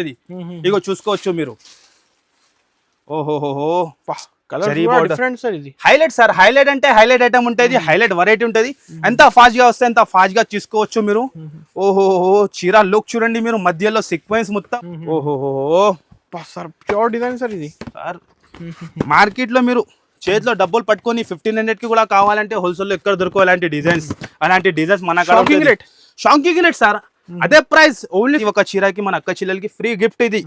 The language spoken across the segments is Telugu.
ఇది ఇగో చూసుకోవచ్చు మీరు. ఇది. హైలైట్ సార్ హైలైట్ అంటే హైలైట్ ఐటమ్ ఉంటుంది హైలైట్ వెరైటీ ఉంటుంది. ఎంత ఫాస్ట్గా వస్తే ఎంత ఫాస్ట్గా తీసుకోవచ్చు మీరు ఓహోహో చీర లుక్ చూడండి మీరు మధ్యలో సీక్వెన్స్ మొత్తం. ఓహోహో సార్ ప్యూర్ డిజైన్ సార్ ఇది. సార్ మార్కెట్లో మీరు చేతిలో డబ్బులు పట్టుకొని ఫిఫ్టీన్ హండ్రెడ్కి కూడా కావాలంటే హోల్సేల్లో ఎక్కడ దొరకవు అలాంటి డిజైన్స్ అలాంటి డిజైన్స్ మన Shocking rate. Shocking rate sir. అదే ప్రైస్. ఓన్లీ ఒక చీరకి మన అక్క చెల్లెలకి ఫ్రీ గిఫ్ట్ ఇది.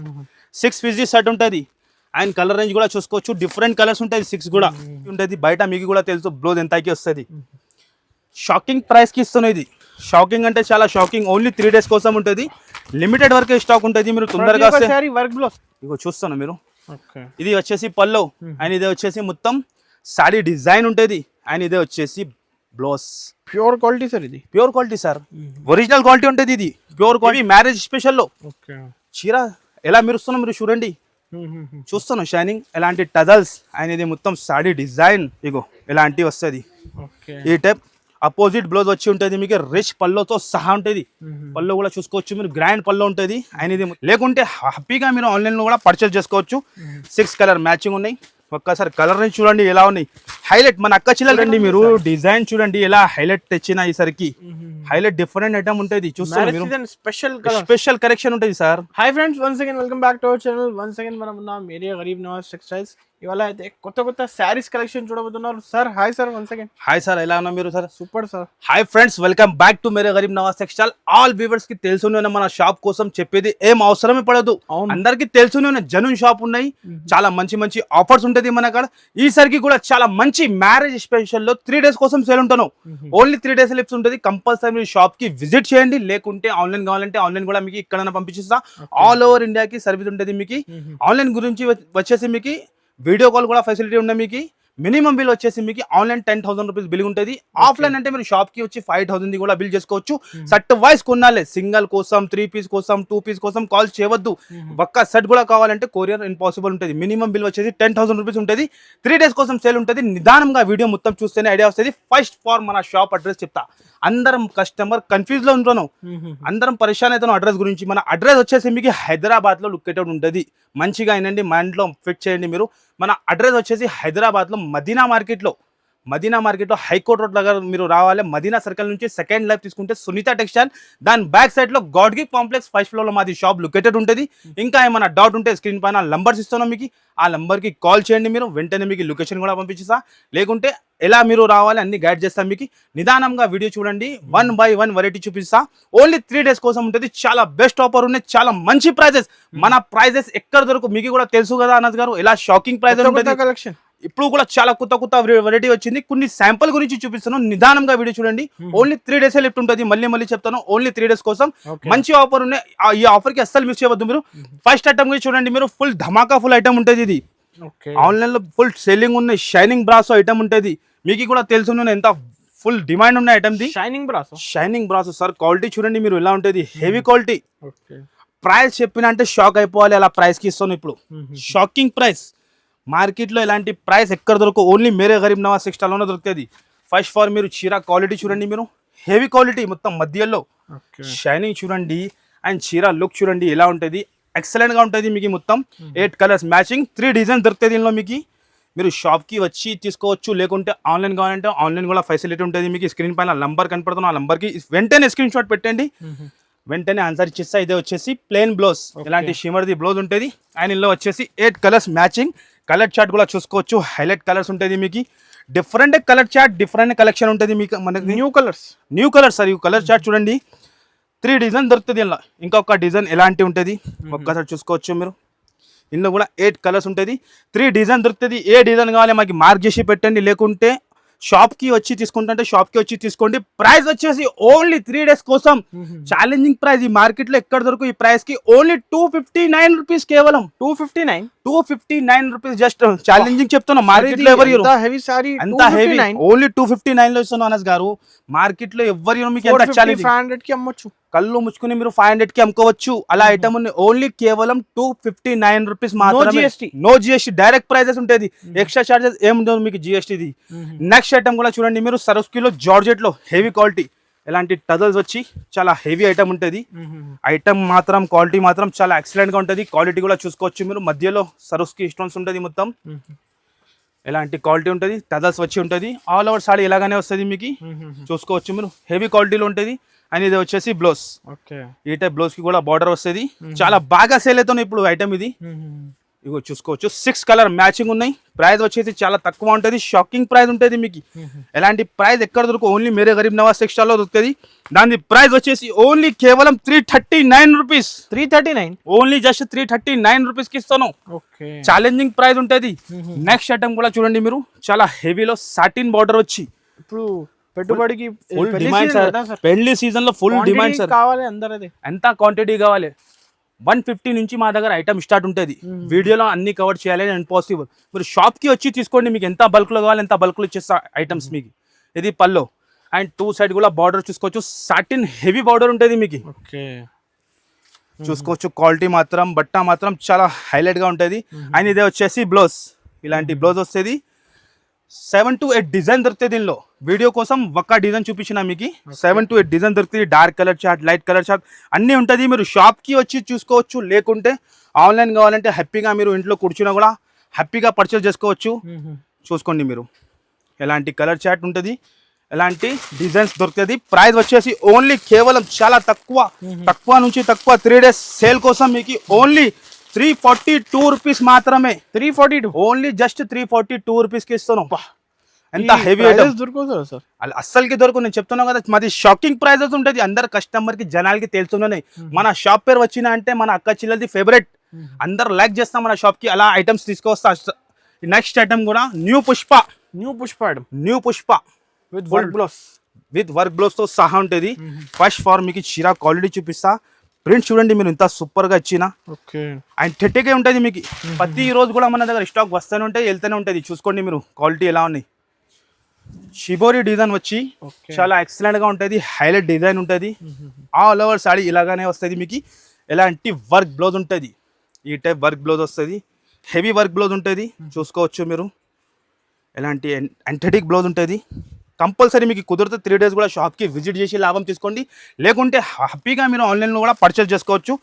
సిక్స్ పీసీ సెట్ ఉంటుంది. అండ్ కలర్ రేంజ్ కూడా చూసుకోవచ్చు. డిఫరెంట్ కలర్స్ ఉంటాయి సిక్స్ కూడా. ఉంటుంది. బయట మీకు కూడా తెలుసు. బ్లౌజ్ ఎంతకి వస్తుంది. షాకింగ్ ప్రైస్కి ఇస్తున్నాయి ఇది. షాకింగ్ అంటే చాలా షాకింగ్ ఓన్లీ త్రీ డేస్ కోసం ఉంటుంది. లిమిటెడ్ వరకే స్టాక్ ఉంటుంది. మీరు తొందరగా వస్తే సారీ వర్క్ బ్లౌజ్ ఇగో చూస్తాను మీరు. ఇది వచ్చేసి పల్లో అండ్ ఇది వచ్చేసి మొత్తం సాడీ డిజైన్ ఉంటుంది. అండ్ ఇది వచ్చేసి బ్లౌజ్. ప్యూర్ క్వాలిటీ సార్ ఇది. Pure quality sir. Original quality ఉంటుంది ఇది. ప్యూర్ క్వాలిటీ మ్యారేజ్ స్పెషల్లో. చీర ఎలా మెరుస్తున్నా మీరు చూడండి. చూస్తాను షైనింగ్. ఎలాంటి టజల్స్ అండ్ ఇది మొత్తం సాడీ డిజైన్. ఇగో ఇలాంటివి వస్తుంది. ఈ టైప్ అపోజిట్ బ్లౌజ్ వచ్చి ఉంటుంది మీకు రిచ్ పల్లోతో సహా ఉంటుంది. పళ్ళు కూడా చూసుకోవచ్చు మీరు గ్రాండ్ పళ్ళు ఉంటుంది. అండ్ ఇది లేకుంటే హ్యాపీగా మీరు ఆన్లైన్లో కూడా పర్చేస్ చేసుకోవచ్చు. సిక్స్ కలర్ మ్యాచింగ్ ఉన్నాయి. ఒక్కసారి కలర్ని చూడండి ఎలా ఉన్నాయి. హైలైట్ మన అక్క చిల్లరండి మీరు. డిజైన్ చూడండి ఎలా హైలైట్ తెచ్చిన ఈసరికి హైలైట్ డిఫరెంట్ ఐటమ్ ఉంటుంది చూస్తారు స్పెషల్ స్పెషల్ కరెక్షన్ ఉంటుంది sir hi friends once again welcome back to our channel once again మనం ఉన్నాం. ఏరియా గరీబ్ నవాజ్ టెక్స్టైల్స్ ఇవాళ అయితే కొత్త కొత్త శారీస్ కలెక్షన్ చూడబోతున్నారు. Sir hi sir once again hi sir ఎలా ఉన్నా మీరు sir? Super sir hi friends welcome back to Mere Garib Nawaz textile. All వ్యూవర్స్కి తెలుసునే మన షాప్ కోసం చెప్పేది ఏం అవసరమే పడదు. అందరికి తెలుసునే జనూన్ షాప్ ఉన్నాయి. చాలా మంచి మంచి ఆఫర్స్ ఉంటుంది మన కాడ. ఈసారికి కూడా చాలా మంచి మ్యారేజ్ స్పెషల్లో త్రీ డేస్ కోసం సేల్ ఉంటాను ఓన్లీ త్రీ డేస్ లిప్స్ ఉంటుంది. కంపల్సరీ మీరు షాప్కి విజిట్ చేయండి. లేకుంటే ఆన్లైన్ కావాలంటే ఆన్లైన్ కూడా మీకు ఇక్కడ పంపించేస్తా. ఆల్ ఓవర్ ఇండియాకి సర్వీస్ ఉంటుంది మీకు. ఆన్లైన్ గురించి వచ్చేసి మీకు వీడియో కాల్ కూడా ఫెసిలిటీ ఉంది మీకు. మినిమం బిల్ వచ్చేసి మీకు online ten thousand rupees bill ఉంటుంది. ఆఫ్లైన్ అంటే మీరు షాప్కి వచ్చి ఫైవ్ థౌసండ్ కూడా బిల్ చేసుకోవచ్చు. సెట్ వైస్ కొనాలి సింగల్ కోసం త్రీ పీస్ కోసం టూ పీస్ కోసం కాల్ చేయవద్దు. ఒక్క సెట్ కూడా కావాలంటే కొరియర్ ఇంపాసిబుల్ ఉంటుంది. మినిమం బిల్ వచ్చేసి టెన్ థౌసండ్ రూపీస్ ఉంటుంది. త్రీ డేస్ కోసం సేల్ ఉంటుంది. నిదానంగా వీడియో మొత్తం చూస్తేనే ఐడియా వస్తుంది. ఫస్ట్ ఫార్ మన షాప్ అడ్రస్ చెప్తా. అందరం కస్టమర్ కన్ఫ్యూజ్లో ఉంటాను అందరం పరిశాన్ అవుతాను అడ్రస్ గురించి. మన అడ్రస్ వచ్చేసి మీకు హైదరాబాద్లో లొకేటెడ్ ఉంటుంది. మంచిగా అయినండి మైండ్లో ఫిట్ చేయండి మీరు. మన అడ్రస్ వచ్చేసి హైదరాబాద్లో మదీనా మార్కెట్లో. మదీనా మార్కెట్లో హైకోర్ట్ రోడ్ దగ్గర మీరు రావాలి. మదీనా సర్కిల్ నుంచి సెకండ్ లైఫ్ తీసుకుంటే సునీత టెక్స్టైల్. దాని బ్యాక్ సైడ్లో గాడ్గి కాంప్లెక్స్ ఫస్ట్ ఫ్లోర్లో మాది షాప్ లొకేటెడ్ ఉంటుంది. ఇంకా ఏమైనా డౌట్ ఉంటే స్క్రీన్ పైన నంబర్స్ ఇస్తాను మీకు. ఆ నంబర్కి కాల్ చేయండి మీరు. వెంటనే మీకు లొకేషన్ కూడా పంపించేస్తా. లేకుంటే ఎలా మీరు రావాలి అన్ని గైడ్ చేస్తాం మీకు. నిదానంగా వీడియో చూడండి. వన్ బై వన్ వెరైటీ చూపిస్తా. ఓన్లీ త్రీ డేస్ కోసం ఉంటుంది. చాలా బెస్ట్ ఆఫర్ ఉన్నాయి. చాలా మంచి ప్రైజెస్ మన ప్రైజెస్ ఎక్కడ దొరకు మీకు కూడా తెలుసు కదా అన్నది గారు. ఎలా షాకింగ్ ప్రైజెస్ ఉంటుంది. కలెక్షన్ ఇప్పుడు కూడా చాలా కొత్త కొత్త వెరైటీ వచ్చింది. కొన్ని శాంపుల్ గురించి చూపిస్తాను నిదానంగా వీడియో చూడండి. ఓన్లీ త్రీ డేస్ లిఫ్ట్ ఉంటుంది. మళ్ళీ మళ్ళీ చెప్తాను. ఓన్లీ త్రీ డేస్ కోసం. మంచి ఆఫర్ ఉన్నాయి. ఈ ఆఫర్కి అస్సలు మిస్ చేయవద్దు మీరు. ఫస్ట్ ఐటమ్ గురించి చూడండి మీరు. ఫుల్ ధమాకా ఫుల్ ఐటమ్ ఉంటుంది ఇది. ఆన్లైన్లో ఫుల్ సెల్లింగ్ ఉన్నాయి. షైనింగ్ బ్రాస్ ఐటమ్ ఉంటుంది. మీకు కూడా తెలుసు ఎంత ఫుల్ డిమాండ్ ఉన్న item the. Shining brass shining brass sir quality చూడండి మీరు ఎలా ఉంటుంది. హెవీ క్వాలిటీ ప్రైస్ చెప్పిన అంటే షాక్ అయిపోవాలి. అలా ప్రైస్కి ఇస్తాను ఇప్పుడు. షాకింగ్ ప్రైస్ మార్కెట్లో ఇలాంటి ప్రైస్ ఎక్కడ దొరకవు. ఓన్లీ మేరే గరీబ్ నవాజ్ సిక్స్టాలోనే దొరుకుతుంది ఫస్ట్ ఫార్ మీరు చీర క్వాలిటీ చూడండి మీరు. హెవీ క్వాలిటీ మొత్తం మధ్యలో. షైనింగ్ చూడండి. అండ్ చీర లుక్ చూడండి ఎలా ఉంటుంది. ఎక్సలెంట్గా ఉంటుంది మీకు మొత్తం. Eight colours matching three design దొరుకుతాయి దీనిలో మీకు. మీరు షాప్కి వచ్చి తీసుకోవచ్చు లేకుంటే ఆన్లైన్ కావాలంటే ఆన్లైన్ కూడా ఫెసిలిటీ ఉంటుంది మీకు. స్క్రీన్ పైన నంబర్ కనపడుతుంది ఆ నంబర్కి వెంటనే స్క్రీన్ షాట్ పెట్టండి. వెంటనే ఆన్సర్ ఇచ్చేస్తా ఇదే వచ్చేసి ప్లెయిన్ బ్లౌజ్ ఇలాంటి షిమర్ది బ్లౌజ్ ఉంటుంది. అండ్ ఇందులో వచ్చేసి eight colours matching colour chart కూడా చూసుకోవచ్చు. హైలైట్ కలర్స్ ఉంటుంది మీకు. Different colour chart different collection ఉంటుంది మీకు మనకి. New colours new colour sir ఈ కలర్ చార్ట్ చూడండి. త్రీ డిజైన్ దొరుకుతుంది ఇలా ఇంకొక డిజైన్ ఎలాంటి ఉంటుంది? ఒక్కసారి చూసుకోవచ్చు మీరు. ఇందులో కూడా ఎయిట్ కలర్స్ ఉంటుంది. త్రీ డిజైన్ దొరుకుతుంది. ఏ డిజైన్ కావాలి మాకు మార్క్ చేసి పెట్టండి. లేకుంటే షాప్కి వచ్చి తీసుకుంటుంటే షాప్కి వచ్చి తీసుకోండి. ప్రైస్ వచ్చేసి ఓన్లీ త్రీ డేస్ కోసం. ఛాలెంజింగ్ ప్రైస్ ఈ మార్కెట్లో ఎక్కడ దొరకు ఈ ప్రైస్కి only two fifty nine rupees కేవలం. Two fifty nine? Two fifty nine rupees. Just challenging చెప్తున్నా మార్కెట్లో ఎవరు. హెవీ సారీ అంత heavy only two fifty nine? లో ఇస్తున్నాను అనస్ గారు. మార్కెట్లో ఎవరు మీకు ఫైవ్ హండ్రెడ్కి అమ్మొచ్చు. కళ్ళు ముచ్చుకుని మీరు ఫైవ్ హండ్రెడ్కి అమ్ముకోవచ్చు. అలా ఐటమ్ ఓన్లీ కేవలం టూ ఫిఫ్టీ నైన్ రూపీస్ మాత్రమే. నో జిఎస్టీ డైరెక్ట్ ప్రైజెస్ ఉంటుంది ఎక్స్ట్రా చార్జెస్ ఏముండదు మీకు జిఎస్టీది నెక్స్ట్ ఐటమ్ కూడా చూడండి మీరు. సరస్కిలో జార్జెట్లో హెవీ క్వాలిటీ ఇలాంటి టజల్స్ వచ్చి చాలా హెవీ ఐటమ్ ఉంటుంది. ఐటమ్ మాత్రం క్వాలిటీ మాత్రం చాలా ఎక్సలెంట్గా ఉంటుంది. క్వాలిటీ కూడా చూసుకోవచ్చు మీరు. మధ్యలో సరుస్కి స్టోన్స్ ఉంటుంది మొత్తం. ఇలాంటి క్వాలిటీ ఉంటుంది? టజల్స్ వచ్చి ఉంటుంది. ఆల్ ఓవర్ సాడీ ఇలాగానే వస్తుంది మీకు. చూసుకోవచ్చు మీరు. హెవీ క్వాలిటీలో ఉంటుంది. అండ్ ఇది వచ్చేసి బ్లౌజ్. ఈ టైప్ బ్లౌజ్కి కూడా బార్డర్ వస్తుంది. చాలా బాగా సేల్ అవుతుంది ఇప్పుడు ఐటమ్ ఇది. ఇగో చూసుకోవచ్చు. సిక్స్ కలర్ మ్యాచింగ్ ఉన్నాయి. ప్రైస్ వచ్చేసి చాలా తక్కువ ఉంటుంది. షాకింగ్ ప్రైస్ ఉంటుంది మీకు. ఎలాంటి ప్రైస్ ఎక్కడ దొరుకు ఓన్లీ మేరే గరీబ్ నవాజ్ టెక్స్టైల్లో దొరుకుతుంది. దాని ప్రైస్ వచ్చేసి ఓన్లీ కేవలం three thirty nine rupees three thirty nine only just three thirty nine రూపీస్కి ఇస్తాను. ఛాలెంజింగ్ ప్రైస్ ఉంటుంది. నెక్స్ట్ ఐటమ్ కూడా చూడండి మీరు. చాలా హెవీలో సాటిన్ బార్డర్ వచ్చి. ఇప్పుడు పెట్టుబడికి ఫుల్ డిమాండ్ సార్. పెళ్ళి సీజన్లో ఫుల్ డిమాండ్ సార్ కావాలి అందరు అది ఎంత క్వాంటిటీ కావాలి? వన్ ఫిఫ్టీ నుంచి మా దగ్గర ఐటమ్ స్టార్ట్ ఉంటుంది. వీడియోలో అన్ని కవర్ చేయాలి అండ్ పాసిబుల్ మీరు షాప్కి వచ్చి తీసుకోండి మీకు ఎంత బల్క్లో కావాలి ఎంత బల్క్లో ఇచ్చేస్తా ఐటమ్స్ మీకు. ఇది పల్లో అండ్ టూ సైడ్ కూడా బార్డర్ చూసుకోవచ్చు. సాటిన్ హెవీ బార్డర్ ఉంటుంది మీకు. ఓకే. చూసుకోవచ్చు. క్వాలిటీ మాత్రం బట్ట మాత్రం చాలా హైలైట్గా ఉంటుంది. అండ్ ఇదే వచ్చేసి బ్లౌజ్ ఇలాంటి బ్లౌజ్ వస్తుంది. సెవెన్ టు ఎయిట్ డిజైన్ దొరుకుతుంది దీనిలో. వీడియో కోసం ఒక్క డిజైన్ చూపించిన మీకు. సెవెన్ టు ఎయిట్ డిజైన్ దొరుకుతుంది dark colour chart light colour chart అన్నీ ఉంటుంది. మీరు షాప్కి వచ్చి చూసుకోవచ్చు లేకుంటే ఆన్లైన్ కావాలంటే హ్యాపీగా మీరు ఇంట్లో కూర్చున్నా కూడా హ్యాపీగా పర్చేస్ చేసుకోవచ్చు. చూసుకోండి మీరు. ఎలాంటి కలర్ చార్ట్ ఉంటుంది ఎలాంటి డిజైన్స్ దొరుకుతుంది. ప్రైస్ వచ్చేసి ఓన్లీ కేవలం చాలా తక్కువ తక్కువ నుంచి తక్కువ త్రీ డేస్ సేల్ కోసం మీకు only three forty two rupees మాత్రమే. Three forty two? Only just three forty two రూపీస్కి ఇస్తాను ఎంత హెవీ దొరుకుతుంది సార్? అస్సలకి దొరకు నేను చెప్తున్నాను కదా మాది షాకింగ్ ప్రైజెస్ ఉంటుంది. అందరు కస్టమర్కి జనాలకి తెలుస్తున్నాయి మన షాప్ పేరు వచ్చిన అంటే మన అక్క చిల్లది ఫేవరెట్ అందరు లైక్ చేస్తాం మన షాప్కి. అలా ఐటమ్స్ తీసుకొస్తా. నెక్స్ట్ ఐటమ్ కూడా new Pushpa. New Pushpa new Pushpa. With work blouse with work బ్లౌజ్తో సహా ఉంటుంది. ఫస్ట్ ఫార్ మీకు చీర క్వాలిటీ చూపిస్తా. ప్రింట్ చూడండి మీరు ఇంత సూపర్గా ఇచ్చిన. ఓకే. అండ్ థెట్టికే ఉంటుంది మీకు. ప్రతి రోజు కూడా మన దగ్గర స్టాక్ వస్తూనే ఉంటాయి వెళ్తూనే ఉంటుంది. చూసుకోండి మీరు క్వాలిటీ ఎలా ఉన్నాయి షిబోరి డిజైన్ వచ్చి చాలా ఎక్సలెంట్గా ఉంటుంది. హైలైట్ డిజైన్ ఉంటుంది. ఆల్ ఓవర్ సాడీ ఇలాగానే వస్తుంది మీకు. ఎలాంటి వర్క్ బ్లౌజ్ ఉంటుంది. ఈ టైప్ వర్క్ బ్లౌజ్ వస్తుంది. హెవీ వర్క్ బ్లౌజ్ ఉంటుంది. చూసుకోవచ్చు మీరు. ఎలాంటి ఎంథెటిక్ బ్లౌజ్ ఉంటుంది. కంపల్సరీ మీకు కుదిరితే త్రీ డేస్ కూడా షాప్కి విజిట్ చేసి లాభం తీసుకోండి. లేకుంటే హ్యాపీగా మీరు ఆన్లైన్లో కూడా పర్చేస్ చేసుకోవచ్చు.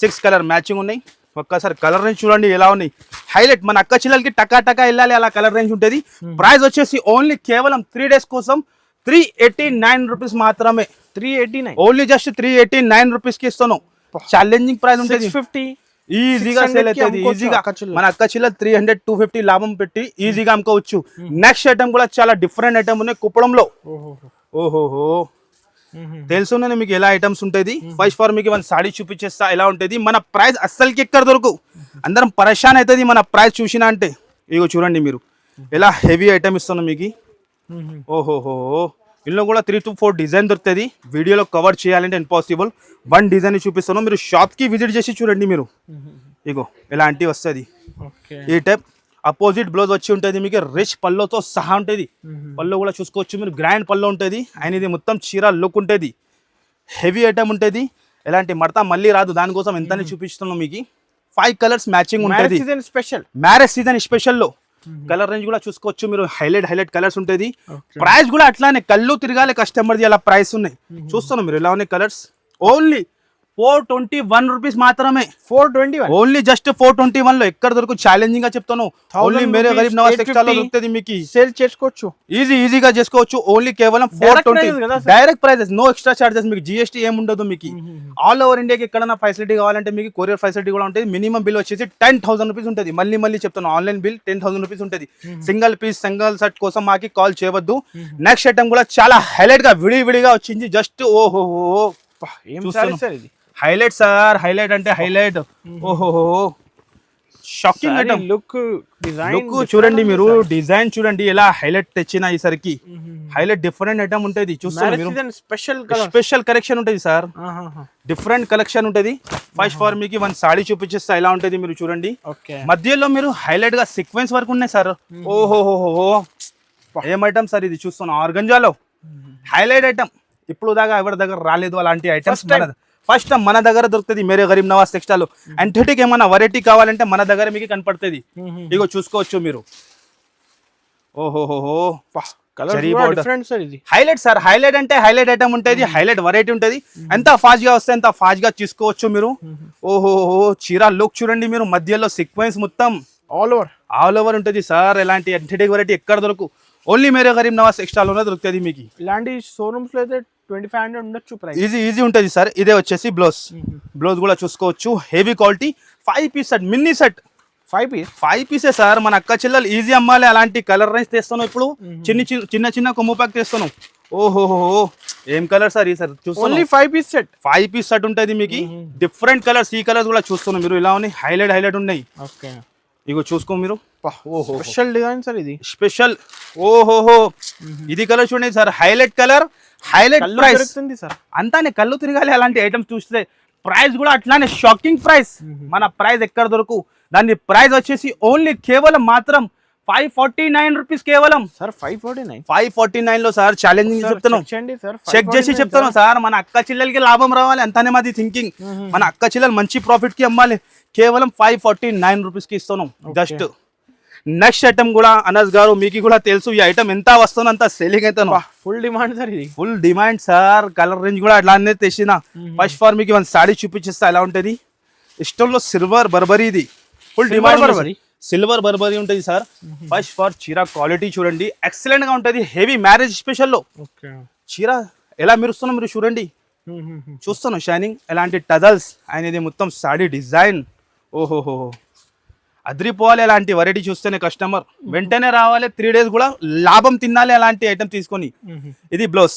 సిక్స్ కలర్ మ్యాచింగ్ ఉన్నాయి. ఒక్కసారి కలర్ రేంజ్ చూడండి ఎలా ఉన్నాయి. హైలైట్ మన అక్క చిల్లలకి టకా టకా వెళ్ళాలి అలా కలర్ రేంజ్ ఉంటుంది. ప్రైస్ వచ్చేసి ఓన్లీ కేవలం త్రీ డేస్ కోసం త్రీ ఎయిటీ నైన్ రూపీస్ మాత్రమే. Three eighty nine only just three eighty nine రూపీస్కి ఇస్తాను ఛాలెంజింగ్ ప్రైస్ ఉంటుంది ఫిఫ్టీ ఈజీగా 600 సేల్ అవుతుంది ఈజీగా. మన అక్క చిల్ల త్రీ హండ్రెడ్ టూ ఫిఫ్టీ లాభం పెట్టి ఈజీగా అమ్ముకోవచ్చు. నెక్స్ట్ ఐటమ్ కూడా చాలా డిఫరెంట్ ఐటమ్ ఉన్నాయి కుప్పడంలో. ఓహో. ఓహోహో. తెలుసునే మీకు ఎలా ఐటమ్స్ ఉంటుంది ఫస్ట్ ఫార్ మీకు మన సాడీ చూపించేస్తా ఎలా ఉంటుంది? మన ప్రైస్ అస్సలకి ఎక్కడ దొరకు? అందరం పరేషాన్ అవుతుంది మన ప్రైస్ చూసినా అంటే. ఇగో చూడండి మీరు. ఎలా హెవీ ఐటమ్ ఇస్తున్నాం మీకు? ఓహోహో. ఇందులో కూడా త్రీ టు ఫోర్ డిజైన్ దొరుకుతుంది. వీడియోలో కవర్ చేయాలంటే ఇంపాసిబుల్ వన్ డిజైన్ చూపిస్తాను. మీరు షాప్కి విజిట్ చేసి చూడండి మీరు. ఇగో ఇలాంటివి వస్తుంది. ఈ టైప్ అపోజిట్ బ్లౌజ్ వచ్చి ఉంటుంది మీకు. రిచ్ పళ్ళుతో సహా ఉంటుంది. పళ్ళు కూడా చూసుకోవచ్చు మీరు. గ్రాండ్ పళ్ళు ఉంటుంది. అండ్ ఇది మొత్తం చీర లుక్ ఉంటుంది. హెవీ ఐటమ్ ఉంటుంది. ఎలాంటి మడత మళ్ళీ రాదు. దానికోసం ఎంతని చూపిస్తున్నాం మీకు. ఫైవ్ కలర్స్ మ్యాచింగ్ ఉంటుంది. స్పెషల్ మ్యారేజ్ సీజన్ స్పెషల్లో కలర్ రేంజ్ కూడా చూసుకోవచ్చు. మీరు హైలైట్ హైలైట్ కలర్స్ ఉంటుంది. ప్రైస్ కూడా అట్లానే కళ్ళు తిరగాలి కస్టమర్ది అలా ప్రైస్ ఉన్నాయి. చూస్తున్నాం మీరు ఎలా ఉన్నాయి colours. Only four twenty one rupees మాత్రమే. Four twenty only just four twenty వన్లో ఎక్కడ దొరకు ఛాలెంజింగ్గా చెప్తాను ఓన్లీ మేరే గరీబ్ నవాజ్ 850. టెక్స్టైల్ దొరుకుతుంది మీకు. సేల్ చేసుకోవచ్చు. ఈజీ ఈజీగా చేసుకోవచ్చు. ఓన్లీ కేవలం four twenty? Direct prices no extra charges మీకు జిఎస్టీ ఏమి ఉండదు మీకు. ఆల్ ఓవర్ ఇండియాకి ఎక్కడైనా ఫెసిలిటీ కావాలంటే మీకు కొరియర్ ఫెసిలిటీ కూడా ఉంటుంది. మినిమం బిల్ వచ్చేసి టెన్ థౌసండ్ రూపీస్ ఉంటుంది. మళ్ళీ మళ్ళీ చెప్తాను. Online bill ten thousand rupees ఉంటుంది. సింగిల్ పీస్ సింగిల్ సెట్ కోసం మాకి కాల్ చేయవద్దు. నెక్స్ట్ ఐటమ్ కూడా చాలా హైలైట్గా విడి విడిగా వచ్చింది జస్ట్ ఓహో ఏం సార్ ఇది? హైలైట్ సార్ హైలైట్ అంటే హైలైట్ ఓహో shocking item look design look చూడండి మీరు. డిజైన్ చూడండి. ఎలా హైలైట్ తెచ్చిన ఈసరికి హైలైట్ డిఫరెంట్ ఐటమ్ ఉంటుంది. చూస్తారు స్పెషల్ స్పెషల్ కలెక్షన్ ఉంటుంది సార్ డిఫరెంట్ కలెక్షన్ ఉంటుంది. ఫస్ట్ ఫార్ మీకు వన్ సాడీ చూపించేస్తా ఎలా ఉంటుంది మీరు చూడండి. మధ్యలో మీరు హైలైట్గా సీక్వెన్స్ వర్క్ ఉన్నాయి సార్ ఓహోహోహో. ఏం ఐటమ్ సార్ ఇది చూస్తున్నాం. ఆర్గంజాలో హైలైట్ ఐటమ్ ఇప్పుడు దాకా ఎవరి దగ్గర రాలేదు అలాంటి ఐటమ్స్. ఫస్ట్ మన దగ్గర దొరుకుతుంది మేరే గరీబ్ నవాజ్ టెక్స్టైల్. అంథెటిక్ ఏమైనా వెరైటీ కావాలంటే మన దగ్గర మీకు కనపడుతుంది. ఇగో చూసుకోవచ్చు మీరు. ఇది. హైలైట్ సార్ హైలైట్ అంటే హైలైట్ ఐటమ్ ఉంటుంది హైలైట్ వెరైటీ ఉంటుంది. ఎంత ఫాస్ట్గా వస్తే ఎంత ఫాస్ట్గా తీసుకోవచ్చు మీరు. ఓహో చీర లుక్ చూడండి మీరు మధ్యలో సీక్వెన్స్ మొత్తం. ఆల్ ఓవర్ ఆల్ ఓవర్ ఉంటుంది సార్ ఎలాంటి ఎంటెటిక్ వెరైటీ ఎక్కడ దొరకు? ఓన్లీ మేరే గరీబ్ నవాజ్ ఎక్స్ట్రాలోనే దొరుకుతుంది మీకు. ఇలాంటి షోరూమ్స్లో అయితే ట్వంటీ ఫైవ్ హండ్రెడ్ ఉండొచ్చు ప్రైస్ ఈజీ ఈజీ ఉంటుంది సార్ ఇదే వచ్చేసి బ్లౌజ్ బ్లౌజ్ కూడా చూసుకోవచ్చు. Heavy quality five piece set mini set five piece five పీసే సార్ మన అక్క చెల్లెలు ఈజీ అమ్మాలి. అలాంటి కలర్ రైన్స్ తెస్తాను ఇప్పుడు. చిన్న చిన్న చిన్న చిన్న కొమ్ము ప్యాక్ తెస్తాను ఓహోహో. ఏం కలర్ సార్ ఈ sir only five piece set five piece set ఉంటుంది మీకు. డిఫరెంట్ కలర్స్ ఈ కలర్స్ కూడా చూస్తున్నాం మీరు. ఇలా ఉన్నాయి. హైలైట్ హైలైట్ ఉన్నాయి. ఓకే ఇగో చూసుకో మీరు. ఓహో స్పెషల్ డిజైన్ సార్ ఇది. స్పెషల్ ఓహోహో. ఇది కలర్ చూడండి sir highlight colour highlight price sir. అంతానే కళ్ళు తిరగాలి అలాంటి ఐటమ్స్ చూస్తే. ప్రైస్ కూడా అట్లానే షాకింగ్ ప్రైస్ మన ప్రైస్ ఎక్కడ దొరకు? దాని ప్రైస్ వచ్చేసి ఓన్లీ కేవలం మాత్రం ఫైవ్ ఫార్టీ నైన్ రూపీస్ కేవలం. Sir five forty nine? Five forty నైన్లో సార్ ఛాలెంజింగ్ చెప్తాను చేయండి సార్ చెక్ చేసి చెప్తాను సార్. మన అక్క చెల్లెలకి లాభం రావాలి అంతానే మాది థింకింగ్ మన అక్క చెల్లెలు మంచి ప్రాఫిట్కి అమ్మాలి. కేవలం ఫైవ్ ఫార్టీ నైన్ రూపీస్కి ఇస్తాను జస్ట్ నెక్స్ట్ ఐటమ్ కూడా అనస్ గారు మీకు కూడా తెలుసు ఈ ఐటమ్ ఎంత వస్తుందో అంత సెల్లింగ్ అవుతాను ఫుల్ డిమాండ్ సార్ ఇది. Full demand sir colour range కూడా అట్లానే తెచ్చిన. ఫస్ట్ ఫార్ మీకు సాడీ చూపించేస్తా ఎలా ఉంటుంది? ఇష్టంలో సిల్వర్ బర్బరీ ఇది. Full demand Burberry? Silver Burberry ఉంటుంది సార్. ఫస్ట్ ఫార్ చీర క్వాలిటీ చూడండి. ఎక్సలెంట్గా ఉంటుంది. హెవీ మ్యారేజ్ స్పెషల్లో చీర ఎలా మెరుస్తున్నా మీరు చూడండి. చూస్తాను షైనింగ్. ఎలాంటి టజల్స్ ఆయన ఇది మొత్తం సాడీ డిజైన్. ఓహోహో. అదిరిపోవాలి అలాంటి వెరైటీ చూస్తేనే కస్టమర్ వెంటనే రావాలి. త్రీ డేస్ కూడా లాభం తినాలి అలాంటి ఐటమ్ తీసుకొని. ఇది బ్లౌజ్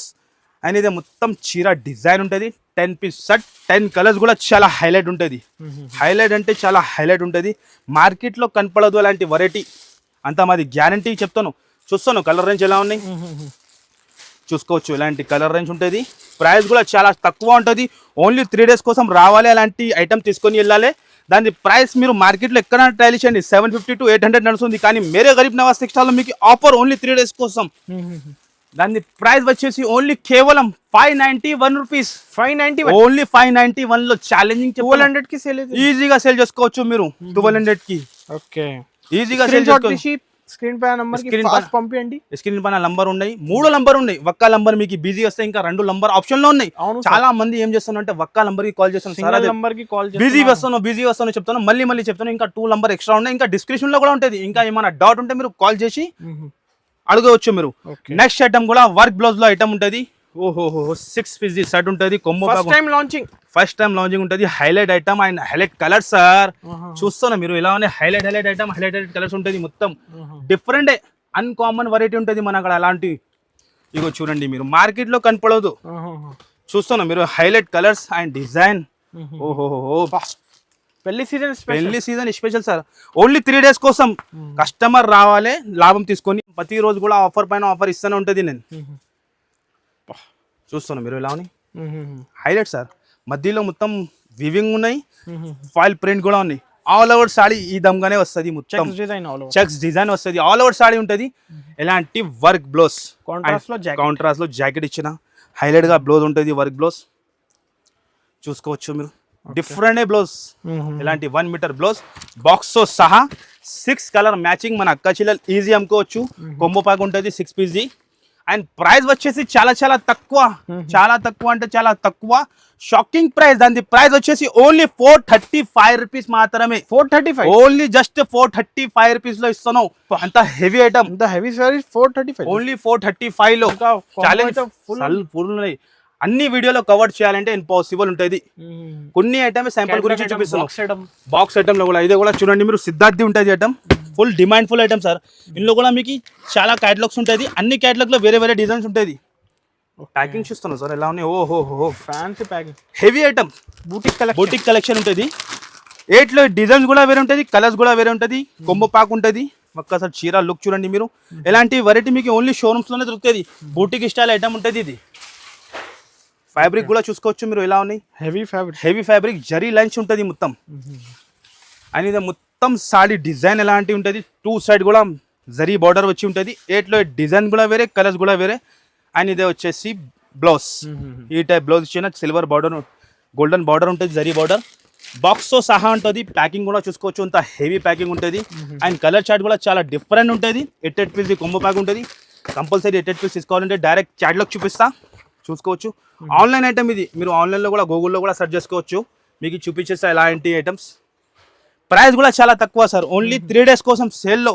అండ్ ఇది మొత్తం చీర డిజైన్ ఉంటుంది. Ten piece shirt ten colours కూడా చాలా హైలైట్ ఉంటుంది. హైలైట్ అంటే చాలా హైలైట్ ఉంటుంది. మార్కెట్లో కనపడదు అలాంటి వెరైటీ అంతా మాది గ్యారంటీ చెప్తాను. చూస్తాను కలర్ రేంజ్ ఎలా ఉన్నాయి? చూసుకోవచ్చు ఇలాంటి కలర్ రేంజ్ ఉంటుంది. ప్రైస్ కూడా చాలా తక్కువ ఉంటుంది. ఓన్లీ త్రీ డేస్ కోసం రావాలి అలాంటి ఐటమ్ తీసుకొని వెళ్ళాలి. దాని ప్రైస్ మీరు మార్కెట్లో ఎక్కడ ట్రైల్ చేయండి. Seven fifty to eight hundred నడుస్తుంది. కానీ మేరే గరీబ్ నవాజ్ టెక్స్టైల్లో మీకు ఆఫర్ ఓన్లీ త్రీ డేస్ కోసం. దాని ప్రైస్ వచ్చేసి ఓన్లీ కేవలం five ninety one rupees. Five ninety only five ninety వన్లో ఛాలెంజింగ్ ట్వెల్వ్ హండ్రెడ్కి సేల్ ఈజీగా సేల్ చేసుకోవచ్చు మీరు ట్వెల్వ్ హండ్రెడ్కి. ఓకే. ఈజీగా సేల్ స్క్రీన్ చేసుకోవచ్చు స్క్రీన్ పై నంబర్ ఫాస్ట్ పైన- స్క్రీన్ పైన నంబర్ ఉన్నాయి? మూడు నంబర్ ఉన్నాయి. ఒక్క నంబర్ మీకు బిజీ వస్తే ఇంకా రెండు నంబర్ ఆప్షన్లో ఉన్నాయి. చాలా మంది ఏం చేస్తున్నారు అంటే ఒక్క నంబర్కి కాల్ చేస్తున్నారు. నంబర్కి కాల్ బిజీ వస్తాను బిజీ వస్తాను చెప్తాను మళ్ళీ మళ్ళీ చెప్తాను ఇంకా టూ నంబర్ ఎక్స్ట్రా ఉన్నాయి ఇంకా డిస్క్రిప్షన్లో కూడా ఉంటుంది ఇంకా ఏమైనా డౌట్ ఉంటే మీరు కాల్ చేసి అడగవచ్చు మీరు. నెక్స్ట్ ఐటమ్ కూడా వర్క్ బ్లౌజ్లో ఐటమ్ ఉంటుంది. ఓహోహో సిక్స్ పీస్ సెట్ ఉంటుంది. కొమ్ము first time launching first time launching ఉంటుంది. Highlight item and highlight colour sir చూస్తాను మీరు ఇలా highlight highlight item highlight colours ఉంటుంది మొత్తం. డిఫరెంట్ అన్కామన్ వెరైటీ ఉంటుంది మన అక్కడ అలాంటి. ఇగో చూడండి మీరు. మార్కెట్లో కనపడదు. చూస్తాను మీరు. హైలైట్ కలర్స్ అండ్ డిజైన్ ఓహోహో పెళ్ళి సీజన్ పెళ్ళి season special sir only three days కోసం కస్టమర్ రావాలి లాభం తీసుకొని ప్రతి రోజు కూడా ఆఫర్ పైన ఆఫర్ ఇస్తూనే ఉంటుంది నేను. చూస్తాను మీరు ఇలా హైలైట్ సార్ మధ్యలో మొత్తం వివింగ్ ఉన్నాయి ఫాయిల్ ప్రింట్ కూడా ఉన్నాయి. ఆల్ ఓవర్ సాడీ ఈ దమ్గానే వస్తుంది మొత్తం. చెక్స్ డిజైన్ వస్తుంది. ఆల్ ఓవర్ సాడీ ఉంటుంది. ఎలాంటి వర్క్ బ్లౌజ్ Contrast లో. కాంట్రాస్ట్లో జాకెట్ ఇచ్చిన. హైలైట్గా బ్లౌజ్ ఉంటుంది వర్క్ బ్లౌజ్ చూసుకోవచ్చు మీరు. Different blouse. ఇలాంటి వన్ మీటర్ బ్లౌజ్. బాక్స్తో సహా సిక్స్ కలర్ మ్యాచింగ్ మన అక్క చిల్లలు ఈజీ అమ్ముకోవచ్చు. కొమ్ము పాకు ఉంటుంది సిక్స్ పీస్ అండ్ ప్రైస్ వచ్చేసి చాలా చాలా తక్కువ. చాలా తక్కువ అంటే చాలా తక్కువ. షాకింగ్ ప్రైస్ దాని ప్రైస్ వచ్చేసి only four thirty five rupees మాత్రమే four thirty five only just four thirty five రూపీస్లో ఇస్తాను అంత heavy item heavy saree four thirty five only four thirty ఫైవ్లో ఛాలెంజ్ full- ఫుల్ ఉన్నాయి. అన్ని వీడియోలో కవర్ చేయాలంటే ఇంపాసిబుల్ ఉంటుంది. కొన్ని ఐటమ్ శాంపుల్ గురించి చూపిస్తున్నాం. బాక్స్ ఐటమ్లో కూడా ఇదే కూడా చూడండి మీరు సిద్ధార్థి ఉంటుంది item full demand full item sir ఇందులో కూడా మీకు చాలా క్యాటలాగ్స్ ఉంటుంది. అన్ని క్యాటలాగ్లో వేరే వేరే డిజైన్స్ ఉంటుంది. ప్యాకింగ్ చూస్తున్నాం సార్ ఎలా ఉన్నాయి? ఓహో fancy packing heavy item boutique collection boutique collection ఉంటుంది. ఎయిట్లో డిజైన్స్ కూడా వేరే ఉంటుంది కలర్స్ కూడా వేరే ఉంటుంది కొమ్మ పాకు ఉంటుంది. ఒక్కసారి చీర లుక్ చూడండి మీరు. ఎలాంటి వెరైటీ మీకు ఓన్లీ షోరూమ్స్లోనే దొరుకుతుంది. బూటిక్ స్టైల్ ఐటమ్ ఉంటుంది ఇది. ఫ్యాబ్రిక్ కూడా చూసుకోవచ్చు మీరు ఎలా ఉన్నాయి? Heavy fabric heavy fabric zari lines ఉంటుంది మొత్తం. అండ్ ఇది మొత్తం సాడీ డిజైన్ ఎలాంటి ఉంటుంది? టూ సైడ్ కూడా జరీ బార్డర్ వచ్చి ఉంటుంది. ఎయిట్లో డిజైన్ కూడా వేరే కలర్స్ కూడా వేరే. అండ్ ఇదే వచ్చేసి బ్లౌజ్ ఈ టైప్ బ్లౌజ్ ఇచ్చిన సిల్వర్ బార్డర్ గోల్డెన్ బార్డర్ ఉంటుంది జరీ బార్డర్ బాక్స్తో సహా ఉంటుంది ప్యాకింగ్ కూడా చూసుకోవచ్చు అంత హెవీ ప్యాకింగ్ ఉంటుంది. అండ్ కలర్ చార్ట్ కూడా చాలా డిఫరెంట్ ఉంటుంది. ఎట్ ఎట్ పీస్ కొమ్మ ప్యాక్ ఉంటుంది. కంపల్సరీ ఎయిట్ పీస్ తీసుకోవాలంటే డైరెక్ట్ చాట్లోకి చూపిస్తా. చూసుకోవచ్చు. ఆన్లైన్ ఐటమ్ ఇది. మీరు ఆన్లైన్లో కూడా గూగుల్లో కూడా సెర్చ్ చేసుకోవచ్చు. మీకు చూపించేస్తా ఎలాంటి ఐటమ్స్ ప్రైస్ కూడా చాలా తక్కువ సార్. ఓన్లీ త్రీ డేస్ కోసం సేల్లో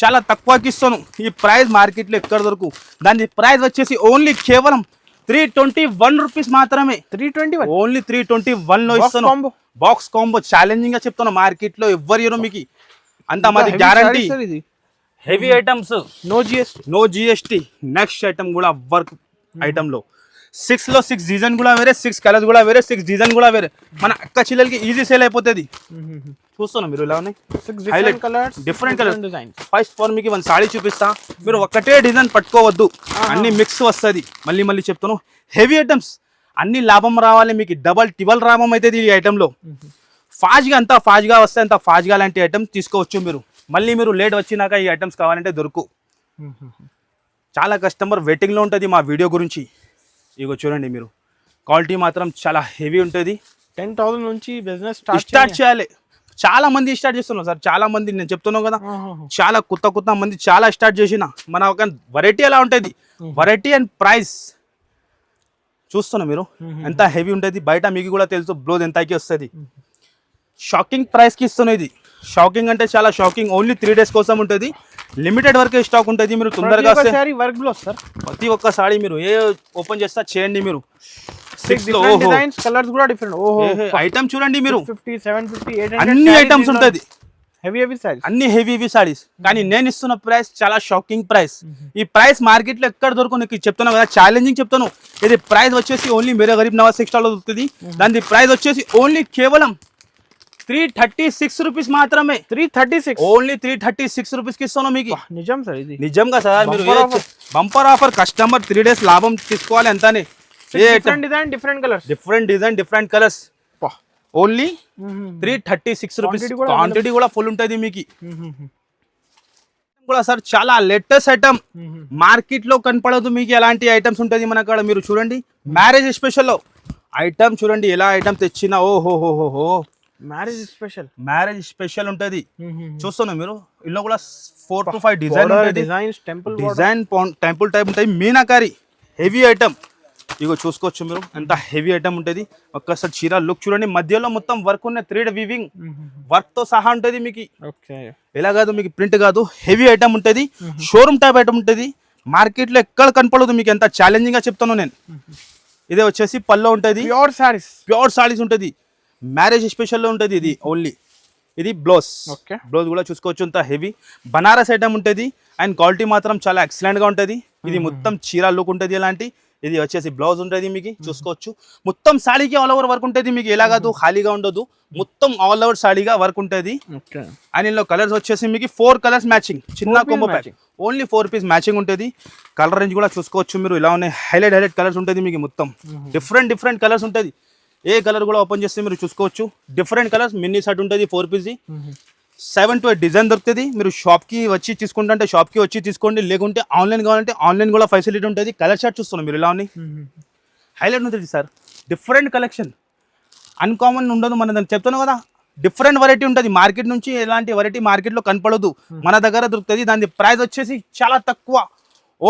చాలా తక్కువకి ఇస్తాను. ఈ ప్రైస్ మార్కెట్లో ఎక్కడ దొరకు? దాని ప్రైస్ వచ్చేసి ఓన్లీ కేవలం త్రీ ట్వంటీ వన్ రూపీస్ మాత్రమే. Three twenty one only three twenty one Box ఇస్తాను. బాక్స్ కాంబో ఛాలెంజింగ్గా చెప్తాను మార్కెట్లో ఎవ్వరు ఇవ్వరు మీకు. అంత మాది guarantee heavy items no GST no GST next item కూడా వర్క్ ఐటమ్లో. సిక్స్లో సిక్స్ డిజైన్ కూడా వేరే సిక్స్ కలర్స్ కూడా వేరే సిక్స్ డిజైన్ కూడా వేరే. మన అక్క చిల్లలకి ఈజీ సేల్ అయిపోతుంది. చూస్తున్నాం మీరు ఇలా ఉన్నాయి. Different colours. Designs first for మీకు వన్ సాడీ చూపిస్తా. మీరు ఒకటే డిజైన్ పట్టుకోవద్దు. అన్ని మిక్స్ వస్తుంది. మళ్ళీ మళ్ళీ చెప్తాను హెవీ ఐటమ్స్ అన్ని లాభం రావాలి మీకు. డబల్ టిబల్ లాభం అవుతుంది ఈ ఐటెంలో ఫాస్ట్గా అంతా ఫాస్ట్గా వస్తే అంత ఫాస్ట్గా లాంటి ఐటమ్స్ తీసుకోవచ్చు మీరు. మళ్ళీ మీరు లేట్ వచ్చినాక ఈ ఐటమ్స్ కావాలంటే దొరుకు. చాలా కస్టమర్ వెయిటింగ్లో ఉంటుంది మా వీడియో గురించి. ఇగో చూడండి మీరు. క్వాలిటీ మాత్రం చాలా హెవీ ఉంటుంది. టెన్ థౌసండ్ నుంచి బిజినెస్ స్టార్ట్ చేయాలి. చాలా మంది స్టార్ట్ చేస్తున్నారు సార్. చాలా మంది నేను చెప్తున్నాను కదా. చాలా కొత్త కొత్త మంది చాలా స్టార్ట్ చేసిన. మన ఒక వెరైటీ ఎలా ఉంటుంది? వెరైటీ అండ్ ప్రైస్ చూస్తున్నా మీరు. ఎంత హెవీ ఉంటుంది. బయట మీకు కూడా తెలుసు. బ్లౌజ్ ఎంతకి వస్తుంది? షాకింగ్ ప్రైస్కి ఇస్తున్నాయి ఇది. షాకింగ్ అంటే చాలా షాకింగ్ ఓన్లీ త్రీ డేస్ కోసం ఉంటుంది. లిమిటెడ్ వరకే స్టాక్ ఉంటుంది. మీరు తొందరగా వర్క్ బ్లౌజ్ సార్ ప్రతి ఒక్క సారీ మీరు ఏ ఓపెన్ చేస్తా చేయండి మీరు. సిక్స్ డిజైన్స్ కలర్స్ కూడా డిఫరెంట్ ఓహో. ఐటమ్ చూడండి మీరు. ఫిఫ్టీ సెవెన్ ఫిఫ్టీ ఎయిట్ అన్ని ఐటమ్స్ ఉంటుంది. హెవీ హెవీ సారీస్ అన్ని హెవీ హెవీ సారీస్ కానీ నేను ఇస్తున్న ప్రైస్ చాలా షాకింగ్ ప్రైస్ ఈ ప్రైస్ మార్కెట్లో ఎక్కడ దొరకు నీకు? చెప్తున్నా కదా ఛాలెంజింగ్ చెప్తాను. ఇది ప్రైస్ వచ్చేసి ఓన్లీ మేరే గరీబ్ నవాజ్ సెక్స్టాల్లో దొరుకుతుంది. దాని ప్రైస్ వచ్చేసి ఓన్లీ కేవలం త్రీ థర్టీ సిక్స్ రూపీస్ మాత్రమే. Three thirty six only three thirty six రూపీస్కి ఇస్తాను మీకు? నిజం సార్ ఇది. నిజంగా సార్ మీరు Bumper offer. Bumper offer customer three days లాభం తీసుకోవాలి ఎంతనే different design different colours different design different colours only three thirty six rupees quantity కూడా ఫుల్ ఉంటుంది మీకు. కూడా సార్ చాలా లేటెస్ట్ ఐటమ్ మార్కెట్లో కనపడదు మీకు ఎలాంటి ఐటమ్స్ ఉంటుంది మన కాడ మీరు చూడండి. మ్యారేజ్ స్పెషల్లో. ఐటమ్ చూడండి ఎలా ఐటమ్ తెచ్చినా ఓ హో హో హో హో మ్యారేజ్ స్పెషల్ మ్యారేజ్ స్పెషల్ ఉంటుంది. చూస్తున్నా మీరు? ఇందులో కూడా four to five design designs temple design temple type ఉంటాయి మీనాకారి హెవీ ఐటమ్ ఇగో చూసుకోవచ్చు మీరు. ఎంత హెవీ ఐటమ్ ఉంటుంది. ఒక్కసారి చీర లుక్ చూడండి. మధ్యలో మొత్తం వర్క్ ఉన్న త్రీ వివింగ్ వర్క్తో సహా ఉంటుంది మీకు. ఎలా కాదు మీకు ప్రింట్ కాదు. హెవీ ఐటమ్ ఉంటుంది. షోరూమ్ టైప్ ఐటమ్ ఉంటుంది. మార్కెట్లో ఎక్కడ కనపడదు మీకు. ఎంత ఛాలెంజింగ్గా చెప్తాను నేను. ఇదే వచ్చేసి పల్లో ఉంటుంది. ప్యూర్ సారీస్ ప్యూర్ సారీస్ ఉంటుంది. మ్యారేజ్ స్పెషల్లో ఉంటుంది ఇది ఓన్లీ ఇది బ్లౌజ్ ఓకే బ్లౌజ్ కూడా చూసుకోవచ్చు అంత హెవీ బనారస్ ఐటమ్ ఉంటుంది అండ్ క్వాలిటీ మాత్రం చాలా ఎక్సలెంట్గా ఉంటుంది. ఇది మొత్తం చీర లుక్ ఉంటుంది ఇలాంటి ఇది వచ్చేసి బ్లౌజ్ ఉంటుంది మీకు చూసుకోవచ్చు. మొత్తం సాడీకి ఆల్ ఓవర్ వర్క్ ఉంటుంది మీకు ఎలా కాదు ఖాళీగా ఉండదు. మొత్తం ఆల్ ఓవర్ సాడీగా వర్క్ ఉంటుంది. అండ్ ఇందులో కలర్స్ వచ్చేసి మీకు ఫోర్ కలర్స్ మ్యాచింగ్ చిన్న combo matching. Only four piece matching ఉంటుంది. కలర్ రేంజ్ కూడా చూసుకోవచ్చు మీరు ఇలా ఉన్నాయి. హైలైట్ హైలైట్ కలర్స్ ఉంటుంది మీకు మొత్తం. డిఫరెంట్ డిఫరెంట్ కలర్స్ ఉంటుంది. ఏ కలర్ కూడా ఓపెన్ చేస్తే మీరు చూసుకోవచ్చు. డిఫరెంట్ కలర్స్ మినీ షర్ట్ ఉంటుంది four piece seven to eight design దొరుకుతుంది. మీరు షాప్కి వచ్చి తీసుకుంటే షాప్కి వచ్చి తీసుకోండి. లేకుంటే ఆన్లైన్ కావాలంటే ఆన్లైన్ కూడా ఫెసిలిటీ ఉంటుంది. కలర్ షర్ట్ చూస్తున్నాం మీరు ఇలా ఉన్నాయి? హైలైట్ ఉంటుంది సార్. డిఫరెంట్ కలెక్షన్ అన్కామన్ ఉండదు మన దాన్ని చెప్తాను కదా. డిఫరెంట్ వెరైటీ ఉంటుంది. మార్కెట్ నుంచి ఎలాంటి వెరైటీ మార్కెట్లో కనపడదు. మన దగ్గర దొరుకుతుంది. దాని ప్రైస్ వచ్చేసి చాలా తక్కువ.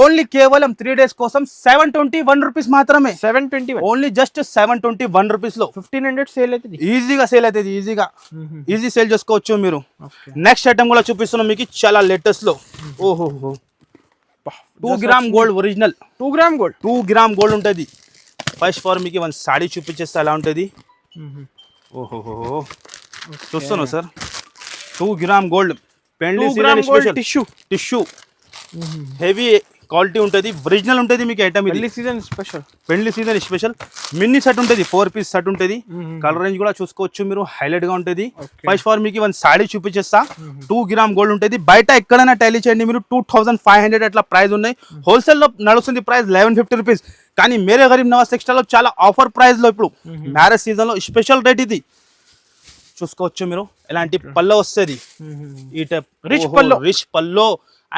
ఓన్లీ కేవలం త్రీ డేస్ కోసం సెవెన్ ట్వంటీ వన్ రూపీస్ మాత్రమే. Seven twenty only just seven twenty one రూపీస్లో ఫిఫ్టీన్ హండ్రెడ్ సేల్ అవుతుంది ఈజీగా సేల్ అవుతుంది ఈజీగా ఈజీ సేల్ చేసుకోవచ్చు మీరు. నెక్స్ట్ ఐటమ్ కూడా చూపిస్తున్నాం మీకు చాలా లేటెస్ట్లో. ఓహో two gram gold original two gram gold two gram gold ఉంటుంది. ఫస్ట్ ఫార్ మీకు వన్ సాడీ చూపించేస్తే ఎలా ఉంటుంది? ఓహో చూస్తున్నావు సార్? టూ గ్రామ్ గోల్డ్ పెండ్లి టిష్యూ టిష్యూ హెవీ క్వాలిటీ ఉంటుంది ఒరిజినల్ ఉంటుంది మీకు ఐటమ్ ఇది. పెళ్ళి సీజన్ స్పెషల్ పెండ్లి సీజన్ స్పెషల్ మినీ సెట్ ఉంటుంది ఫోర్ పీస్ సెట్ ఉంటుంది. కలర్ రేంజ్ కూడా చూసుకోవచ్చు మీరు హైలైట్గా ఉంటుంది. ఫస్ట్ ఫార్ మీకు వన్ సాడీ చూపించేస్తా. టూ గ్రామ్ గోల్డ్ ఉంటుంది. బయట ఎక్కడైనా టైలీ చేయండి మీరు. టూ థౌసండ్ ఫైవ్ హండ్రెడ్ అట్లా ప్రైస్ ఉన్నాయి. హోల్సేల్లో నడుస్తుంది ప్రైస్ లెవెన్ ఫిఫ్టీ రూపీస్ కానీ మేరే గరీబ్ నవాజ్ టెక్స్టైల్లో చాలా ఆఫర్ ప్రైస్లో ఇప్పుడు. మ్యారేజ్ సీజన్లో స్పెషల్ రేట్ ఇది. చూసుకోవచ్చు మీరు. ఇలాంటి పల్లో వస్తుంది. ఈ type Rich pallu. Rich pallu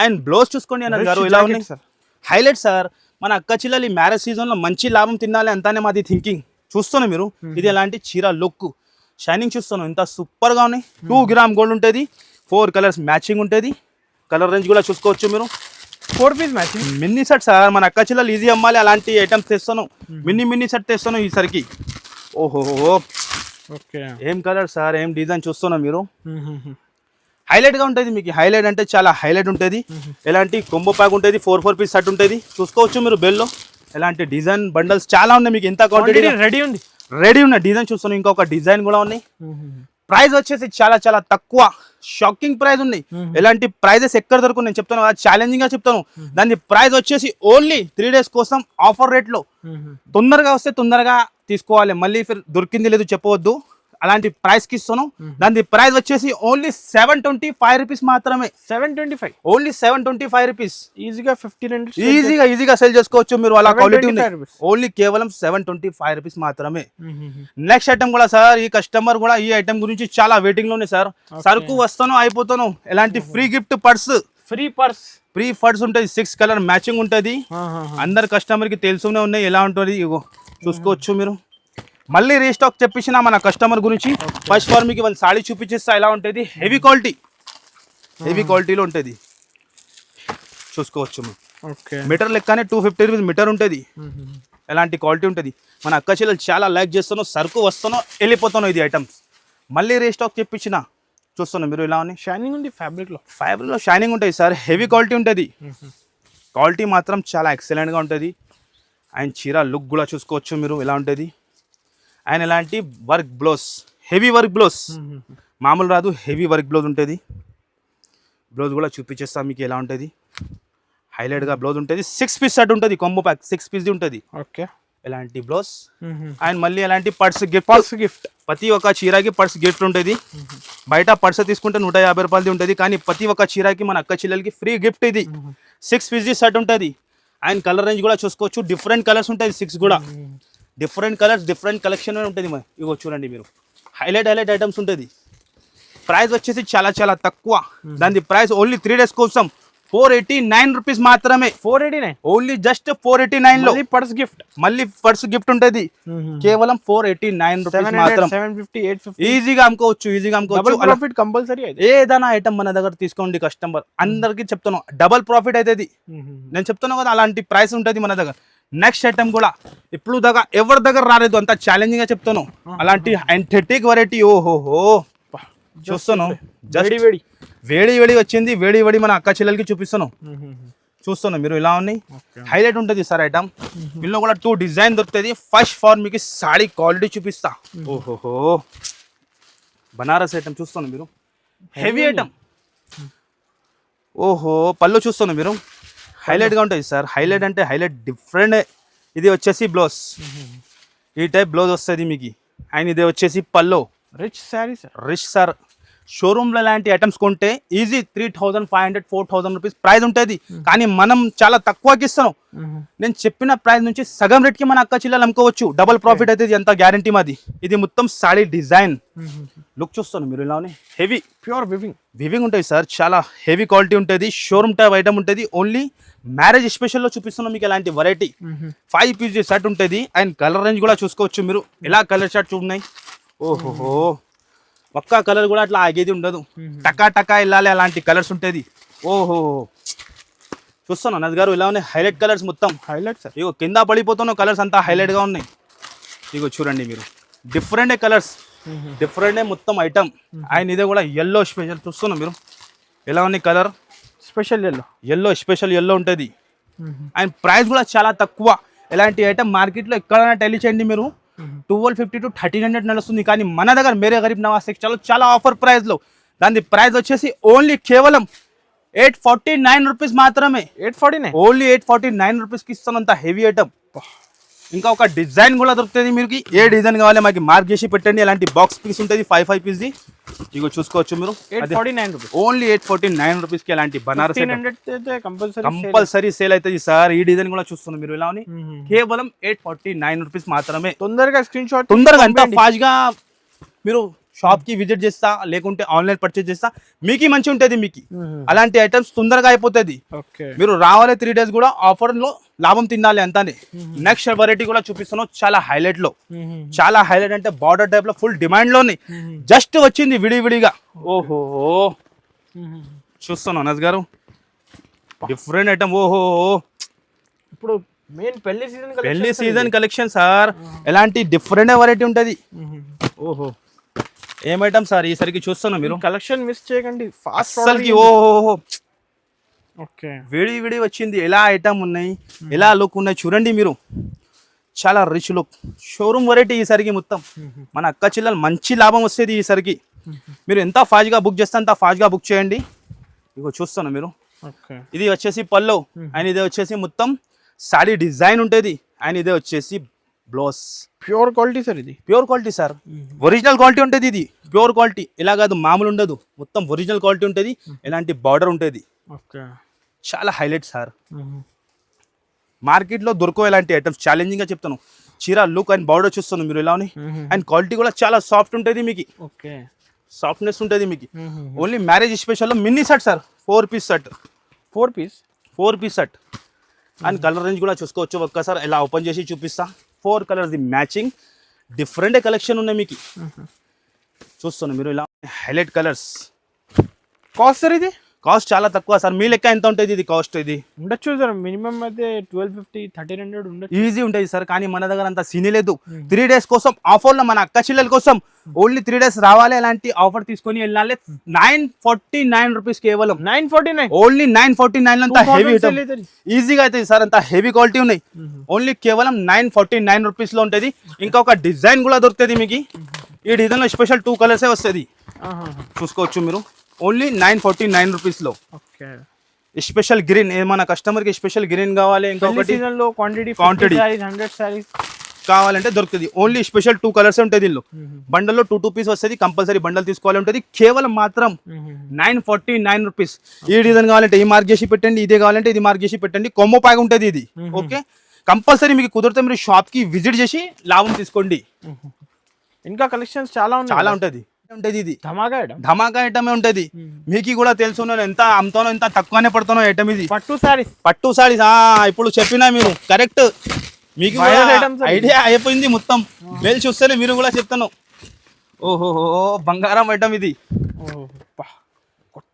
and blouse చూసుకోండి అన్న గారు ఇలా ఉన్నాయి? sir. హైలైట్ సార్ మన అక్క చిల్లలు మ్యారేజ్ సీజన్లో మంచి లాభం తినాలి అంతానే మాది థింకింగ్ చూస్తున్నా మీరు? ఇది ఎలాంటి చీర లుక్ షైనింగ్ చూస్తున్నాం ఇంత సూపర్గా ఉన్నాయి. టూ గ్రామ్ గోల్డ్ ఉంటుంది. ఫోర్ కలర్స్ మ్యాచింగ్ ఉంటుంది. కలర్ రేంజ్ కూడా చూసుకోవచ్చు మీరు. Four piece matching mini set sir మన అక్క చిల్లలు ఈజీ అమ్మాలి అలాంటి ఐటమ్స్ తెస్తాను మినీ మినీ సెట్ తెస్తాను ఈసరికి. ఓహో ఓకే ఏం కలర్ సార్ ఏం డిజైన్ చూస్తున్నా మీరు? హైలైట్గా ఉంటుంది మీకు. హైలైట్ అంటే చాలా హైలైట్ ఉంటుంది. ఎలాంటి కొంబో ప్యాక్ ఉంటుంది ఫోర్ ఫోర్ పీస్ సెట్ ఉంటుంది. చూసుకోవచ్చు మీరు బెల్లో. ఎలాంటి డిజైన్ బండల్స్ చాలా ఉన్నాయి మీకు. ఎంత క్వాంటిటీ రెడీ ఉంది. రెడీ ఉన్న డిజైన్ చూస్తున్నాం ఇంకొక డిజైన్ కూడా ఉన్నాయి. ప్రైస్ వచ్చేసి చాలా చాలా తక్కువ. షాకింగ్ ప్రైస్ ఉన్నాయి ఎలాంటి ప్రైజెస్ ఎక్కడ దొరుకు నేను చెప్తాను కదా. ఛాలెంజింగ్గా చెప్తాను దాని ప్రైస్ వచ్చేసి ఓన్లీ త్రీ డేస్ కోసం ఆఫర్ రేట్లో తొందరగా వస్తే తొందరగా తీసుకోవాలి. మళ్ళీ దొరికింది లేదు చెప్పవద్దు. అలాంటి ప్రైస్కి ఇస్తాను దాని ప్రైస్ వచ్చేసి only seven twenty five rupees మాత్రమే. Seven twenty five only seven twenty five rupees ఈజీగా ఫిఫ్టీన్ హండ్రెడ్ ఈజీగా ఈజీగా సెల్ చేసుకోవచ్చు మీరు అలా క్వాలిటీ ఉంది. 725 rupees. ఓన్లీ కేవలం సెవెన్ ట్వంటీ ఫైవ్ రూపీస్ మాత్రమే నెక్స్ట్ ఐటమ్ కూడా సార్ ఈ కస్టమర్ కూడా ఈ ఐటమ్ గురించి చాలా వెయిటింగ్లోనే సార్ సరుకు వస్తాను అయిపోతాను ఎలాంటి free gift purse free purse free purse ఉంటుంది సిక్స్ కలర్ మ్యాచింగ్ ఉంటుంది. అందరు కస్టమర్కి తెలుసునే ఉన్నాయి ఎలా ఉంటుంది ఇగో. చూసుకోవచ్చు మీరు. మళ్ళీ రీస్టాక్ చెప్పించిన మన కస్టమర్ గురించి ఫస్ట్ ఫార్ మీకు వాళ్ళ సాడీ చూపించేస్తా ఎలా ఉంటుంది? హెవీ క్వాలిటీ హెవీ క్వాలిటీలో ఉంటుంది. చూసుకోవచ్చు మీటర్ లెక్కనే టూ ఫిఫ్టీ రూపీస్ మీటర్ ఉంటుంది. ఎలాంటి క్వాలిటీ ఉంటుంది? మన అక్క చెల్లెలు చాలా లైక్ చేస్తాను సరుకు వస్తానో వెళ్ళిపోతాను ఇది ఐటమ్స్ మళ్ళీ రీస్టాక్ చెప్పించిన చూస్తాను మీరు ఇలా ఉన్నాయి? షైనింగ్ ఉంది ఫ్యాబ్రిక్లో. ఫైబర్లో షైనింగ్ ఉంటుంది సార్. హెవీ క్వాలిటీ ఉంటుంది. క్వాలిటీ మాత్రం చాలా ఎక్సలెంట్గా ఉంటుంది. ఆయన చీర లుక్ కూడా చూసుకోవచ్చు మీరు ఎలా ఉంటుంది. ఆయన ఎలాంటి work blouse heavy work blouse. మామూలు రాదు హెవీ వర్క్ బ్లౌజ్ ఉంటుంది. బ్లౌజ్ కూడా చూపించేస్తా మీకు ఎలా ఉంటుంది. హైలైట్గా బ్లౌజ్ ఉంటుంది. సిక్స్ పీస్ సెట్ ఉంటుంది కాంబో ప్యాక్ సిక్స్ పీస్ది ఉంటుంది. ఓకే. ఎలాంటి బ్లౌజ్. అండ్ మళ్ళీ ఎలాంటి పర్స్ గిఫ్ట్ పర్స్ గిఫ్ట్ ప్రతి ఒక్క చీరకి పర్స్ గిఫ్ట్ ఉంటుంది. బయట పర్స్ తీసుకుంటే నూట యాభై రూపాయలది ఉంటుంది. కానీ ప్రతి ఒక్క చీరకి మన అక్క చెల్లెలకి ఫ్రీ గిఫ్ట్ ఇది. సిక్స్ పీస్ సెట్ ఉంటుంది. అండ్ కలర్ రేంజ్ కూడా చూసుకోవచ్చు. డిఫరెంట్ కలర్స్ ఉంటాయి సిక్స్ కూడా. డిఫరెంట్ కలర్స్ డిఫరెంట్ కలెక్షన్ ఉంటుంది మరి. ఇగో చూడండి మీరు. హైలైట్ హైలైట్ ఐటమ్స్ ఉంటుంది. ప్రైస్ వచ్చేసి చాలా చాలా తక్కువ. దాని ప్రైస్ ఓన్లీ త్రీ డేస్ కోసం ఫోర్ ఎయిటీ నైన్ రూపీస్ మాత్రమే. Four eighty nine only just four eighty నైన్లో. పర్స్ గిఫ్ట్ మళ్ళీ పర్స్ గిఫ్ట్ ఉంటుంది. కేవలం ఫోర్ ఎయిటీ నైన్ రూపీస్ మాత్రం. సెవెన్ ఫిఫ్టీ ఎయిట్ ఫిఫ్టీ ఈజీగా అమ్ముకోవచ్చు ఈజీగా అమ్ముకోవచ్చు. ప్రాఫిట్ కంపల్సరీ అయితే. ఏదైనా ఐటమ్ మన దగ్గర తీసుకోండి కస్టమర్ అందరికి చెప్తాను డబల్ ప్రాఫిట్ అవుతుంది నేను చెప్తున్నా కదా అలాంటి ప్రైస్ ఉంటుంది మన దగ్గర. నెక్స్ట్ ఐటమ్ కూడా. ఇప్పుడు దగ్గర ఎవరి దగ్గర రాలేదు అంత ఛాలెంజింగ్గా చెప్తాను. అలాంటి అంథెటిక్ వెరైటీ ఓహోహో. చూస్తాను. జస్ట్ వేడి వేడి. వేడి వేడి వచ్చింది. వేడి వేడి మన అక్క చెల్లెలకి చూపిస్తాను. చూస్తాను మీరు ఇలా ఉన్నాయి. హైలైట్ ఉంటుంది సార్ ఐటమ్ ఇందులో కూడా టూ డిజైన్ దొరుకుతుంది ఫస్ట్ ఫార్ మీకు సాడీ క్వాలిటీ చూపిస్తా. ఓహోహో. బనారస్ ఐటమ్ చూస్తాను మీరు. హెవీ ఐటమ్ ఓహో పళ్ళు చూస్తాను మీరు. హైలైట్గా ఉంటుంది సార్. హైలైట్ అంటే హైలైట్ డిఫరెంట్. ఇది వచ్చేసి బ్లౌజ్. ఈ టైప్ బ్లౌజ్ వస్తుంది మీకు. అండ్ ఇది వచ్చేసి pallu. Rich sari sir. Rich sir. షోరూమ్లో లాంటి ఐటమ్స్ కొంటే easy three thousand five hundred four thousand rupees price ఉంటుంది. కానీ మనం చాలా తక్కువకి ఇస్తాం నేను చెప్పిన ప్రైస్ నుంచి సగం రేట్కి మన అక్క చిల్లలు అమ్ముకోవచ్చు. డబల్ ప్రాఫిట్ అయితే ఎంత గ్యారంటీ మాది. ఇది మొత్తం సాడీ డిజైన్. లుక్ చూస్తాను మీరు ఇలా హెవీ. Pure weaving. వివింగ్ ఉంటుంది సార్. చాలా హెవీ క్వాలిటీ ఉంటుంది. షోరూమ్ టైప్ ఐటమ్ ఉంటుంది. ఓన్లీ మ్యారేజ్ స్పెషల్లో చూపిస్తున్నాం మీకు ఇలాంటి వెరైటీ ఫైవ్ పీస్ షర్ట్ ఉంటుంది. అండ్ కలర్ రేంజ్ కూడా చూసుకోవచ్చు మీరు. ఎలా కలర్ షర్ట్స్ ఉన్నాయి? ఓహోహో. ఒక్క కలర్ కూడా అట్లా ఆగేది ఉండదు. టకా టకా వెళ్ళాలి అలాంటి కలర్స్ ఉంటుంది. ఓహో. చూస్తాను నది గారు ఇలా ఉన్నాయి. హైలైట్ కలర్స్ మొత్తం. Highlight sir. ఇగో కింద పడిపోతున్న కలర్స్ అంతా హైలైట్గా ఉన్నాయి. ఇగో చూడండి మీరు. Different colours. డిఫరెంట్ మొత్తం ఐటమ్. అండ్ ఇదే కూడా ఎల్లో స్పెషల్ చూస్తున్నాం మీరు. ఎలా ఉంది colour? Special yellow yellow special yellow ఉంటుంది. అండ్ ప్రైస్ కూడా చాలా తక్కువ. ఎలాంటి ఐటమ్ మార్కెట్లో ఎక్కడైనా టెలి చేయండి మీరు. Twelve fifty to thirteen hundred నడుస్తుంది. కానీ మన దగ్గర మేరే గరీబ్ నవాజ్ సెక్షన్లో చాలా ఆఫర్ ప్రైస్లో దాని ప్రైస్ వచ్చేసి ఓన్లీ కేవలం ఎయిట్ ఫార్టీ నైన్ రూపీస్ మాత్రమే. Eight forty nine only eight forty nine రూపీస్కి ఇస్తానంత హెవీ ఐటమ్ ఇంకా ఒక డిజైన్ కూడా దొరుకుతుంది మీకు ఏ డిజైన్ కావాలి మాకు మార్క్ చేసి పెట్టండి. అలాంటి బాక్స్ పీస్ ఉంటుంది? ఫైవ్ ఫైవ్ పీస్ది ఇగో చూసుకోవచ్చు మీరు. Eight forty nine rupees only eight forty nine రూపీస్కి అలాంటి బనారస్ కంపల్సరీ సేల్ అవుతుంది సార్. ఈ డిజైన్ కూడా చూస్తున్నారు మీరు ఇలా కేవలం ఎయిట్ ఫార్టీ నైన్ రూపీస్ మాత్రమే. తొందరగా స్క్రీన్ షాట్ తొందరగా ఫాస్ట్గా మీరు షాప్కి విజిట్ చేస్తా లేకుంటే ఆన్లైన్ పర్చేస్ చేస్తా మీకు మంచి ఉంటుంది మీకు. అలాంటి ఐటమ్స్ తొందరగా అయిపోతుంది. మీరు రావాలి త్రీ డేస్ కూడా ఆఫర్లో లాభం తినాలి అంతానే. నెక్స్ట్ వెరైటీ కూడా చూపిస్తున్నాం చాలా హైలైట్లో. చాలా హైలైట్ అంటే బార్డర్ టైప్లో ఫుల్ డిమాండ్లో ఉన్నాయి జస్ట్ వచ్చింది విడి విడిగా ఓహో. చూస్తున్నాను అనస్ గారు. డిఫరెంట్ ఐటమ్ ఓహో. ఇప్పుడు మెయిన్ పెళ్ళి సీజన్ పెళ్ళి సీజన్ కలెక్షన్ సార్ ఎలాంటి డిఫరెంట్ వెరైటీ ఉంటుంది. ఓహో. ఏం ఐటమ్ సార్ ఈసరికి చూస్తున్నా మీరు. కలెక్షన్ మిస్ చేయకండి. ఫాస్ట్ అస్సలకి ఓహో ఓకే. విడి విడి వచ్చింది. ఎలా ఐటమ్ ఉన్నాయి? ఎలా లుక్ ఉన్నాయి? చూడండి మీరు. చాలా రిచ్ లుక్ షోరూమ్ వెరైటీ ఈసరికి మొత్తం. మన అక్క చెల్లెలు మంచి లాభం వస్తుంది ఈసరికి. మీరు ఎంత ఫాస్ట్గా బుక్ చేస్తే అంత ఫాస్ట్గా బుక్ చేయండి. ఇగో చూస్తున్నా మీరు. ఇది వచ్చేసి పల్లో అండ్ ఇది వచ్చేసి మొత్తం సాడీ డిజైన్ ఉంటుంది. అండ్ ఇదే వచ్చేసి బ్లౌజ్ ప్యూర్ క్వాలిటీ సార్ ఇది. Pure quality sir. Original quality ఉంటుంది ఇది. Pure quality. ఇలా కాదు మామూలు ఉండదు. మొత్తం ఒరిజినల్ క్వాలిటీ ఉంటుంది. ఎలాంటి బార్డర్ ఉంటుంది. చాలా హైలైట్ సార్. మార్కెట్లో దొరకవు ఇలాంటి ఐటమ్స్ ఛాలెంజింగ్గా చెప్తాను. చీర లుక్ అండ్ బార్డర్ చూస్తాను మీరు ఉన్నాయి అండ్ క్వాలిటీ కూడా చాలా సాఫ్ట్ ఉంటుంది మీకు. ఓకే. సాఫ్ట్నెస్ ఉంటుంది మీకు. Only marriage స్పెషల్లో mini set sir. Four piece set four piece four piece set and colour range కూడా చూసుకోవచ్చు ఒక్కసారి. ఇలా ఓపెన్ చేసి చూపిస్తా. Four colours the matching. Different collection ఉన్నాయి మీకు. చూస్తున్నాను మీరు ఇలా హైలైట్ కలర్స్. కాస్ట్ సార్ ఇది? కాస్ట్ చాలా తక్కువ సార్. మీ లెక్క ఎంత ఉంటుంది ఇది కాస్ట్ ఇది? ఉండొచ్చు సార్. మినిమం అయితే ట్వెల్వ్ ఫిఫ్టీ థర్టీన్ హండ్రెడ్ ఉండొచ్చు. ఈజీ ఉంటుంది సార్. కానీ మన దగ్గర అంత సీనీ లేదు. త్రీ డేస్ కోసం ఆఫర్లో మన అక్క చెల్లెల కోసం ఓన్లీ త్రీ డేస్ రావాలి అలాంటి ఆఫర్ తీసుకొని వెళ్ళాలి. నైన్ ఫార్టీ నైన్ రూపీస్ కేవలం nine forty nine only nine forty nine అంత హెవీ ఈజీగా అవుతుంది సార్ అంత హెవీ క్వాలిటీ ఉన్నాయి. ఓన్లీ కేవలం నైన్ ఫార్టీ నైన్ రూపీస్లో ఉంటుంది. ఇంకా ఒక డిజైన్ కూడా దొరుకుతుంది మీకు. ఈ డిజైన్లో స్పెషల్ టూ కలర్సే వస్తుంది. చూసుకోవచ్చు మీరు. ఓన్లీ నైన్ ఫార్టీ నైన్ రూపీస్లో. ఓకే. స్పెషల్ గ్రీన్ ఏమన్నా కస్టమర్కి స్పెషల్ గ్రీన్ కావాలి ఇంకొకటి? Quantity Quantity. Quantity hundred saris కావాలంటే దొరుకుతుంది. ఓన్లీ స్పెషల్ టూ కలర్స్ ఉంటుంది దీనిలో. బండల్లో టూ టూ పీస్ వస్తుంది కంపల్సరీ బండల్ తీసుకోవాలి ఉంటుంది. కేవలం మాత్రం నైన్ ఫార్టీ నైన్ రూపీస్. ఈ డిజైన్ కావాలంటే ఈ మార్క్ చేసి పెట్టండి ఇదే కావాలంటే ఇది మార్క్ చేసి పెట్టండి. కొమ్మ ప్యాక్ ఉంటుంది ఇది. ఓకే? కంపల్సరీ మీకు కుదిరితే మీరు షాప్కి విజిట్ చేసి లాభం తీసుకోండి. ఇంకా కలెక్షన్స్ చాలా చాలా ఉంటుంది. ఉంటుంది ఇది. ధమాకా ఐటమ్? ధమాకా ఐటమే ఉంటుంది. మీకు కూడా తెలుసు నేను ఎంత అమ్ముతానో ఎంత తక్కువనే పడుతానో ఐటమ్ ఇది. పట్టు సారీస్. పట్టు సారీస్ ఇప్పుడు చెప్పినా మీరు. కరెక్ట్. మీకు. ఐడియా అయిపోయింది మొత్తం. వెళ్ళి చూస్తేనే మీరు కూడా చెప్తాను ఓహో బంగారం ఐటమ్ ఇది.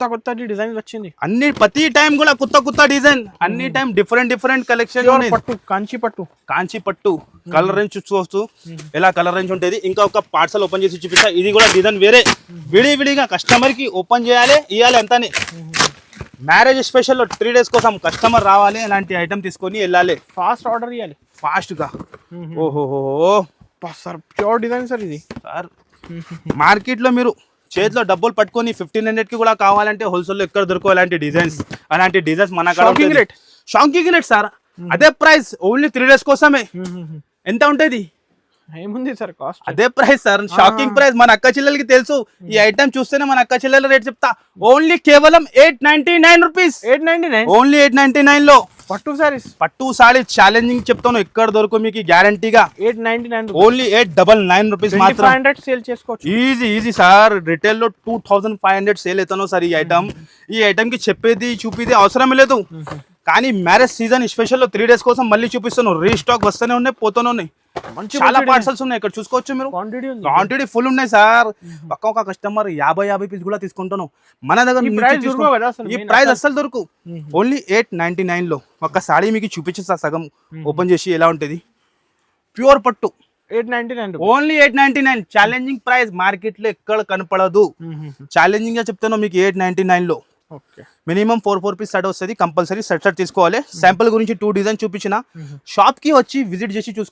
కొత్త కొత్త డిజైన్ వచ్చింది. అన్ని ప్రతి టైం కూడా కొత్త కొత్త డిజైన్. అన్ని టైం డిఫరెంట్ డిఫరెంట్ కలెక్షన్ పట్టు కంచి పట్టు. కాంచి పట్టు కలర్ రేంజ్ చూసుకోవచ్చు ఎలా కలర్ రేంజ్ ఉంటుంది? ఇంకా ఒక పార్సల్ ఓపెన్ చేసి చూపిస్తా. ఇది కూడా డిజైన్ వేరే. విడి విడిగా కస్టమర్కి ఓపెన్ చేయాలి ఇవ్వాలి అంతానే. మ్యారేజ్ స్పెషల్ త్రీ డేస్ కోసం కస్టమర్ రావాలి అలాంటి ఐటమ్ తీసుకొని వెళ్ళాలి. ఫాస్ట్ ఆర్డర్ ఇవ్వాలి ఫాస్ట్గా. ఓహో సార్ ప్యూర్ డిజైన్ సార్ ఇది. సార్ మార్కెట్లో మీరు చేతిలో డబ్బులు పట్టుకొని ఫిఫ్టీన్ హండ్రెడ్కి కూడా కావాలంటే హోల్సేల్లో ఎక్కడ దొరకవు అలాంటి డిజైన్స్ అలాంటి డిజైన్స్ మన rate. షాకింగ్ రేట్ సార్ అదే ప్రైస్ ఓన్లీ త్రీ డేస్ కోసమే. ఎంత ఉంటుంది? ఏముంది సార్ కాస్ట్ అదే ప్రైస్ సార్ షాకింగ్ ప్రైస్ మన అక్క చెల్లెలకి తెలుసు. ఈ ఐటమ్ చూస్తేనే మన అక్క చెల్లెల రేట్ చెప్తా. ఓన్లీ కేవలం eight ninety nine rupees eight ninety nine only eight ninety నైన్లో. పట్టు సారీస్ పట్టు సారీ ఛాలెంజింగ్ చెప్తాను ఎక్కడ దొరకు మీకు గ్యారంటీగా eight ninety nine only eight double nine rupees మాత్రం. హండ్రెడ్ సేల్ చేసుకోవచ్చు. ఈజీ ఈజీ సార్ రిటైల్లో two thousand five hundred sale అవుతాను సార్ ఈ ఐటమ్ ఈ ఐటమ్కి చెప్పేది చూపిది అవసరమే లేదు. కానీ మ్యారేజ్ సీజన్ స్పెషల్లో త్రీ డేస్ కోసం మళ్ళీ చూపిస్తాను రీస్టాక్ వస్తూనే ఉన్నాయి పోతూనే ఉన్నాయి. చాలా పార్సల్స్ ఉన్నాయి. ఇక్కడ చూసుకోవచ్చు మీరు? క్వాంటిటీ ఫుల్ ఉన్నాయి సార్. ఒక్కొక్క కస్టమర్ యాభై యాభై పీస్ కూడా తీసుకుంటాను మన దగ్గర ఈ ప్రైస్. అస్సలు దొరకు ఓన్లీ ఎయిట్ నైన్టీ నైన్లో. ఒక సారీ మీకు చూపించేస్తా సగం. ఓపెన్ చేసి ఎలా ఉంటుంది? ప్యూర్ పట్టు. Only eight ninety nine challenging price మార్కెట్లో ఎక్కడ కనపడదు. ఛాలెంజింగ్గా చెప్తాను మీకు ఎయిట్ నైన్టీ నైన్లో. Okay minimum four four piece set వస్తుంది కంపల్సరీ సెట్ సెట్ తీసుకోవాలి. శాంపుల్ గురించి టూ డిజైన్ చూపించిన. షాప్కి వచ్చి విజిట్ చేసి చూసుకో